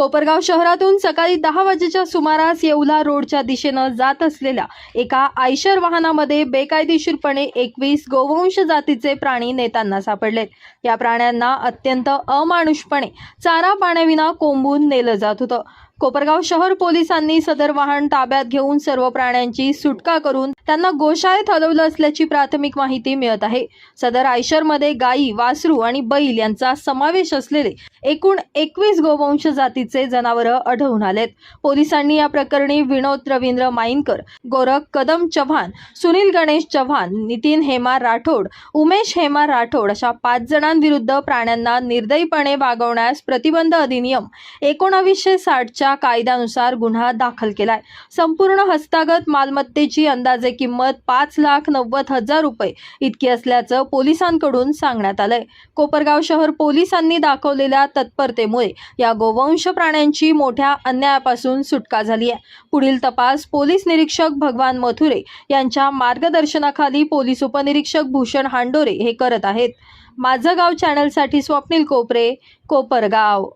कोपरगाव शहरातून सकाळी दहा वाजेच्या सुमारास येवला रोडच्या दिशेनं जात असलेल्या एका आयशर वाहनामध्ये बेकायदेशीरपणे एकवीस गोवंश जातीचे प्राणी नेताना सापडले. या प्राण्यांना अत्यंत अमानुषपणे चारा पाण्याविना कोंबून नेलं जात होतं. कोपरगाव शहर पोलिसांनी सदर वाहन ताब्यात घेऊन सर्व प्राण्यांची सुटका करून त्यांना गोशाळेत हलवलं असल्याची प्राथमिक माहिती मिळत आहे. सदर आयशरमध्ये गायी वासरू आणि बैल यांचा समावेश असलेले एकूण एकवीस गोवंश जातीचे जनावरं आढळून आलेत. पोलिसांनी या प्रकरणी विनोद रवींद्र माईनकर गोरख कदम चव्हाण सुनील गणेश चव्हाण नितीन हेमा राठोड उमेश हेमा राठोड अशा पाच जणांविरुद्ध प्राण्यांना निर्दयीपणे वागवण्यास प्रतिबंध अधिनियम एकोणावीसशे साठच्या कायद्यानुसार गुन्हा दाखल केलाय. संपूर्ण हस्तागत मालमत्तेची अंदाजे किंमत पाच लाख नव्वद हजार रुपये इतकी असल्याचं पोलिसांकडून सांगण्यात आलंय. कोपरगाव शहर पोलिसांनी दाखवलेल्या तत्परतेमुळे या गोवंश प्राण्यांची मोठ्या अन्यायापासून सुटका झाली आहे. पुढील तपास पोलीस निरीक्षक भगवान मथुरे यांच्या मार्गदर्शनाखाली पोलीस उपनिरीक्षक भूषण हांडोरे हे करत आहेत. माझं गाव चॅनलसाठी स्वप्नील कोपरे कोपरगाव.